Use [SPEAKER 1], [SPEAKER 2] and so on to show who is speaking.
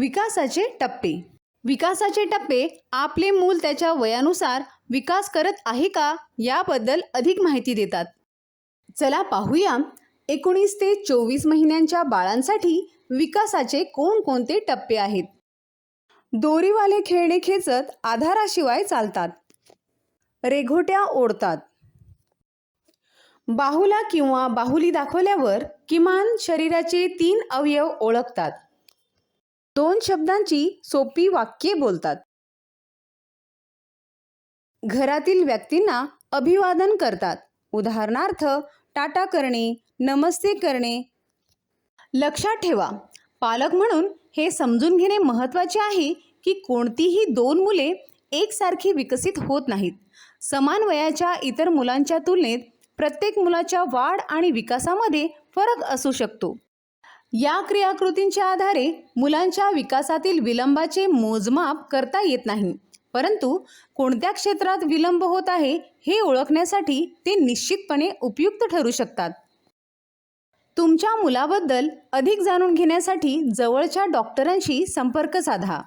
[SPEAKER 1] विकासाचे टप्पे. विकासाचे टप्पे आपले मूल त्याच्या वयानुसार विकास करत आहे का याबद्दल अधिक माहिती देतात. चला पाहूया. एकोणीस ते चोवीस महिन्यांच्या बाळांसाठी विकासाचे कोणकोणते टप्पे आहेत? दोरीवाले खेळणे खेचत आधाराशिवाय चालतात. रेघोट्या ओढतात. बाहुला किंवा बाहुली दाखवल्यावर किमान शरीराचे तीन अवयव ओळखतात. दोन शब्दांची सोपी वाक्ये बोलतात. घरातील व्यक्तींना अभिवादन करतात. उदाहरणार्थ टाटा करणे नमस्ते करणे. लक्षात ठेवा पालक म्हणून हे समजून घेणे महत्त्वाचे आहे की कोणतीही दोन मुले एकसारखी विकसित होत नाहीत. समान वयाच्या इतर मुलांच्या तुलनेत प्रत्येक मुलाच्या वाढ आणि विकासामध्ये फरक असू शकतो. या क्रियाकृतींच्या आधारे मुलांच्या विकासातील विलंबाचे मोजमाप करता येत नाही. परंतु कोणत्या क्षेत्रात विलंब होत आहे हे ओळखण्यासाठी ते निश्चितपणे उपयुक्त ठरू शकतात. तुमच्या मुलाबद्दल अधिक जाणून घेण्यासाठी जवळच्या डॉक्टरांशी संपर्क साधा.